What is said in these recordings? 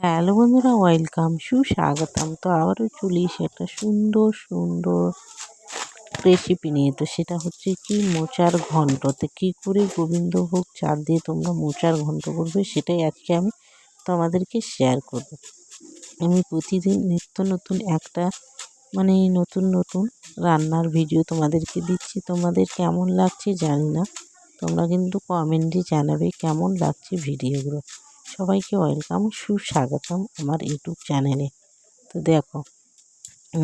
Hello বন্ধুরা welcome সুস্বাগতম। তো আবারও চলে এসে একটা সুন্দর সুন্দর রেসিপি নিয়ে। তো সেটা হচ্ছে কি, মোচার ঘন্ট। তো কী করে গোবিন্দভোগ চাল দিয়ে তোমরা মোচার ঘন্ট করবে সেটাই আজকে আমি তোমাদেরকে শেয়ার করব। আমি প্রতিদিন নিত্য নতুন একটা মানে নতুন নতুন রান্নার ভিডিও তোমাদেরকে দিচ্ছি। তোমাদের কেমন লাগছে জানি না। তোমরা কিন্তু কমেন্টে জানাবে কেমন লাগছে ভিডিওগুলো সবাইকে ওয়েলকাম, সুস্বাগতম আমার ইউটিউব চ্যানেলে। তো দেখো,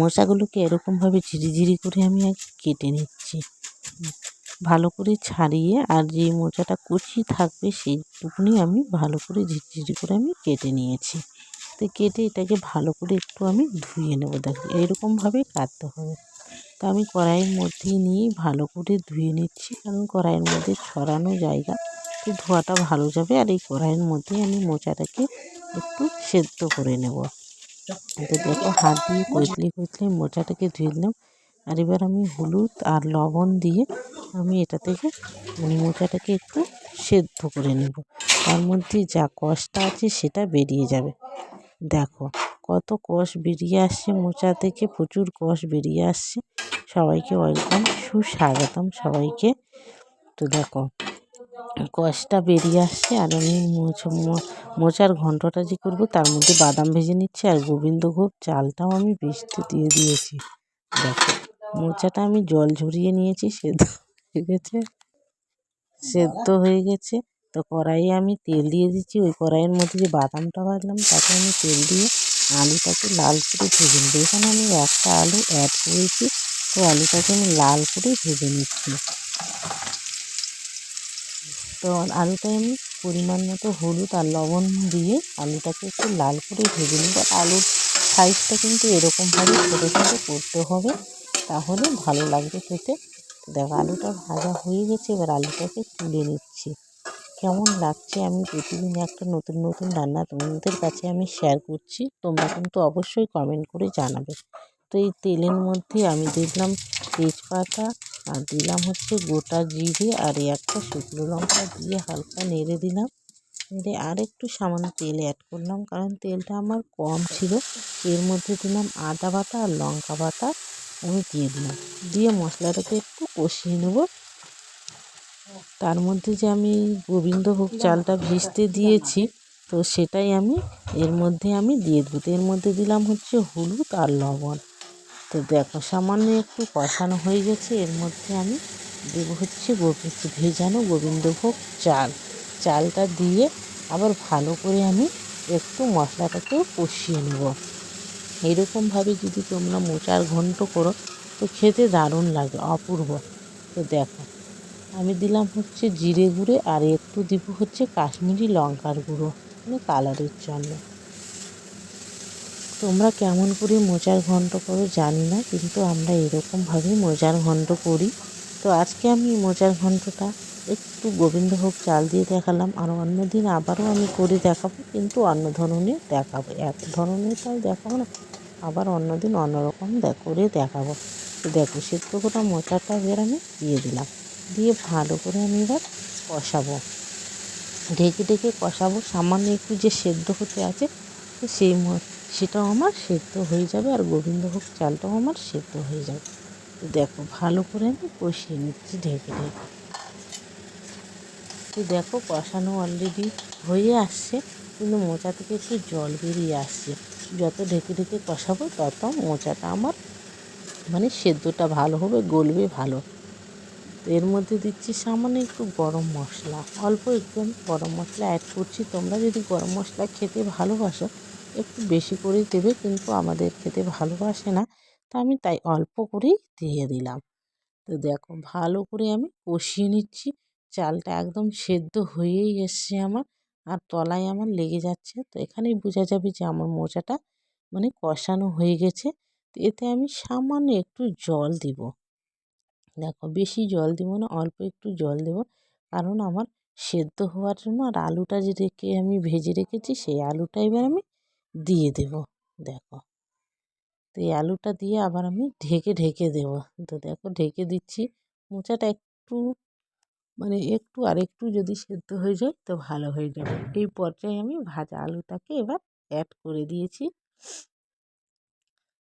মশাগুলোকে এরকমভাবে ঝিরিঝিরি করে আমি আগে কেটে নিচ্ছি। ভালো করে ছাড়িয়ে আর যে মোচাটা কুচি থাকবে সেইটুকুনি আমি ভালো করে ঝিরঝিরি করে আমি কেটে নিয়েছি। তো কেটে এটাকে ভালো করে একটু আমি ধুয়ে নেব। দেখো এরকমভাবে কাটতে হবে। তো আমি কড়াইয়ের মধ্যে নিয়ে ভালো করে ধুয়ে নিচ্ছি, কারণ কড়াইয়ের মধ্যে ছড়ানো জায়গা তো ধোয়াটা ভালো যাবে আর এই কড়াইয়ের মধ্যে আমি মোচাটাকে একটু সেদ্ধ করে নেব। তো দেখো, হাত দিয়ে কচলি কচলি মোচাটাকে ধুয়ে দিলাম। আর এবার আমি হলুদ আর লবণ দিয়ে আমি এটা থেকে মানে মোচাটাকে একটু সেদ্ধ করে নেব। তার মধ্যে যা কষটা আছে সেটা বেরিয়ে যাবে। দেখো, কত কষ বেরিয়ে আসছে মোচা থেকে, প্রচুর কষ বেরিয়ে আসছে। সবাইকে ওয়েলকাম, সুস্বাগতম সবাইকে। তো দেখো কষটা বেরিয়ে আসছে আর আমি মোচার ঘন্টটা যে করব তার মধ্যে বাদাম ভেজে নিচ্ছি আর গোবিন্দভোগ চালটাও আমি ভেজতে দিয়ে দিয়েছি। দেখো, মোচাটা আমি জল ঝরিয়ে নিয়েছি, সেদ্ধ হয়ে গেছে। সেদ্ধ হয়ে গেছে। তো কড়াইয়ে আমি তেল দিয়ে দিচ্ছি। ওই কড়াইয়ের মধ্যে যে বাদামটা ভাজলাম, তাতে আমি তেল দিয়ে আলুটাকে লাল করে ভেজে নেব এখানে আমি একটা আলু অ্যাড করেছি। তো আলুটাকে আমি লাল করে ভেজে নিচ্ছি। তো আলুটায় আমি পরিমাণ মতো হলুদ আর লবণ দিয়ে আলুটাকে একটু লাল করে ভেজে নিব। আলুর সাইজটা কিন্তু এরকমভাবে ছোটো ছোটো করতে হবে, তাহলে ভালো লাগবে খেতে। দেখ, আলুটা ভাজা হয়ে গেছে, এবার আলুটাকে তুলে নিচ্ছি। কেমন লাগছে আমি প্রতিদিন একটা নতুন নতুন রান্না তোমাদের কাছে আমি শেয়ার করছি, তোমরা কিন্তু অবশ্যই কমেন্ট করে জানাবে। তো এই তেলের মধ্যে আমি দেখলাম তেজপাতা আর দিলাম হচ্ছে গোটা জিরে আর একটা শুকনো লঙ্কা দিয়ে হালকা নেড়ে দিলাম। নেড়ে আর একটু সামান্য তেল অ্যাড করলাম, কারণ তেলটা আমার কম ছিল। এর মধ্যে দিলাম আদা বাটা আর লঙ্কা বাটা, আমি দিয়ে দিলাম। দিয়ে মশলাটাকে একটু কষিয়ে নেব। তার মধ্যে যে আমি গোবিন্দভোগ চালটা ভিজতে দিয়েছি, তো সেটাই আমি এর মধ্যে আমি দিয়ে দেবো। এর মধ্যে দিলাম হচ্ছে হলুদ আর লবণ। তো দেখো, সামান্য একটু কষানো হয়ে গেছে। এর মধ্যে আমি দেবো হচ্ছে গোবিন্দ ভেজানো গোবিন্দভোগ চাল। চালটা দিয়ে আবার ভালো করে আমি একটু মশলাটাকেও কষিয়ে নেব। এরকমভাবে যদি তোমরা মোচার ঘন্ট করো, তো খেতে দারুণ লাগে, অপূর্ব। তো দেখো, আমি দিলাম হচ্ছে জিরে গুঁড়ে আর একটু দিব হচ্ছে কাশ্মীরি লঙ্কার গুঁড়ো মানে কালারের জন্য। তোমরা কেমন করে মোচার ঘন্ট করো জানি না, কিন্তু আমরা এরকমভাবে মোজার ঘন্ট করি। তো আজকে আমি মোজার ঘন্টটা একটু গোবিন্দভোগ চাল দিয়ে দেখালাম, আর অন্য দিন আবারও আমি করে দেখাবো, কিন্তু অন্য ধরনের দেখাবো। এক ধরনের তাই দেখাবো না, আবার অন্য দিন অন্যরকম করে দেখাবো। দেখো, সেদ্ধ করা মোচাটা এবার আমি দিয়ে দিলাম। দিয়ে ভালো করে আমি এবার কষাবো। ঢেকে ঢেকে কষাবো, সামান্য একটু যে সেদ্ধ হতে আছে, তো সেই সেটাও আমার সেদ্ধ হয়ে যাবে আর গোবিন্দভোগ চালটাও আমার সেদ্ধ হয়ে যাবে। তো দেখো, ভালো করে আমি কষিয়ে নিচ্ছি ঢেকে ঢেকে। তো দেখো, কষানো অলরেডি হয়ে আসছে, কিন্তু মোচা থেকে একটু জল বেরিয়ে আসছে। যত ঢেকে ঢেকে কষাবো, তত মোচাটা আমার মানে সেদ্ধটা ভালো হবে, গলবে ভালো। এর মধ্যে দিচ্ছি সামান্য একটু গরম মশলা। অল্প একটু আমি গরম মশলা অ্যাড করছি। তোমরা যদি গরম মশলা খেতে ভালোবাসো একটু বেশি করেই দেবে কিন্তু আমাদের খেতে ভালোবাসে না। তা আমি তাই অল্প করেই দিয়ে দিলাম। তো দেখো ভালো করে আমি কষিয়ে নিচ্ছি। চালটা একদম সেদ্ধ হয়েই এসছে আমার। আর তলায় আমার লেগে যাচ্ছে। তো এখানেই বোঝা যাবে যে আমার মোচাটা মানে কষানো হয়ে গেছে। তো এতে আমি সামান্য একটু জল দিব। দেখো বেশি জল দিব না, অল্প একটু জল দেবো। কারণ আমার সেদ্ধ হওয়ার জন্য আর আলুটা যে রেখে আমি ভেজে রেখেছি, সেই আলুটা এবার আমি দিয়ে দেব, দেখো। তো এই আলুটা দিয়ে আবার আমি ঢেকে ঢেকে দেবো। তো দেখো, ঢেকে দিচ্ছি। মোচাটা একটু মানে একটু আর একটু যদি সেদ্ধ হয়ে যায় তো ভালো হয়ে যাবে। এই পর্যায়ে আমি ভাজা আলুটাকে এবার অ্যাড করে দিয়েছি।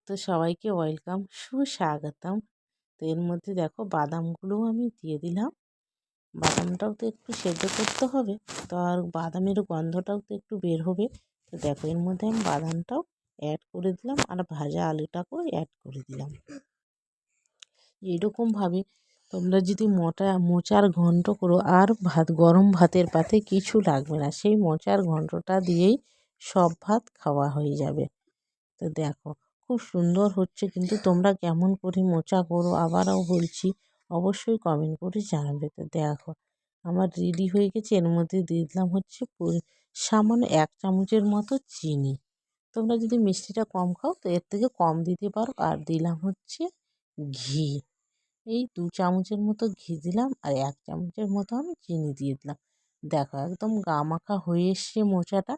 তো সবাইকে ওয়েলকাম সুস্বাগতম। তো এর মধ্যে দেখো, বাদামগুলোও আমি দিয়ে দিলাম। বাদামটাও তো একটু সেদ্ধ করতে হবে। তো আর বাদামের গন্ধটাও তো একটু বের হবে। তো দেখো, এর মধ্যে আমি বাদামটাও অ্যাড করে দিলাম আর ভাজা আলুটাকেও অ্যাড করে দিলাম। এরকমভাবে তোমরা যদি মোটা, মোচার ঘন্ট করো, আর ভাত, গরম ভাতের পাতে কিছু লাগবে না। সেই মোচার ঘন্টটা দিয়েই সব ভাত খাওয়া হয়ে যাবে। তো দেখো, খুব সুন্দর হচ্ছে কিন্তু তোমরা কেমন করে মোচা করো, আবারও বলছি, অবশ্যই কমেন্ট করে জানাবে। তো দেখো, আমার রেডি হয়ে গেছে। এর মধ্যে দিয়ে দিলাম হচ্ছে সামান্য এক চামচের মতো চিনি। তোমরা যদি মিষ্টিটা কম খাও, তো এর থেকে কম দিতে পারো। আর দিলাম হচ্ছে ঘি। এই দু চামচের মতো ঘি দিলাম, আর এক চামচের মতো আমি চিনি দিয়ে দিলাম। দেখো, একদম গা মাখা হয়ে এসছে মোচাটা।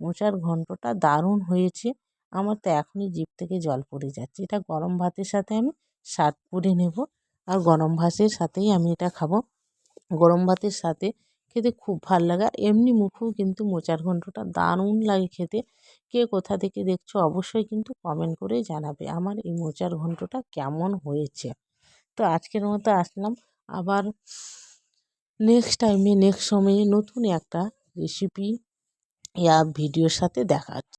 মোচার ঘন্টটা দারুণ হয়েছে। আমার তো এখনই জিভ থেকে জল পড়ে যাচ্ছে। এটা গরম ভাতের সাথে আমি সার্ভ করে নেব। আর গরম ভাতের সাথেই আমি এটা খাব। গরম ভাতের সাথে খেতে খুব ভালো লাগে। আর এমনি মুখেও কিন্তু মোচার ঘণ্টটা দারুণ লাগে খেতে। কে কোথা থেকে দেখছ অবশ্যই কিন্তু কমেন্ট করে জানাবে আমার এই মোচার ঘণ্টটা কেমন হয়েছে। তো আজকের মতো আসলাম। আবার নেক্সট টাইমে নেক্সট সময়ে নতুন একটা রেসিপি ইয়া ভিডিওর সাথে দেখা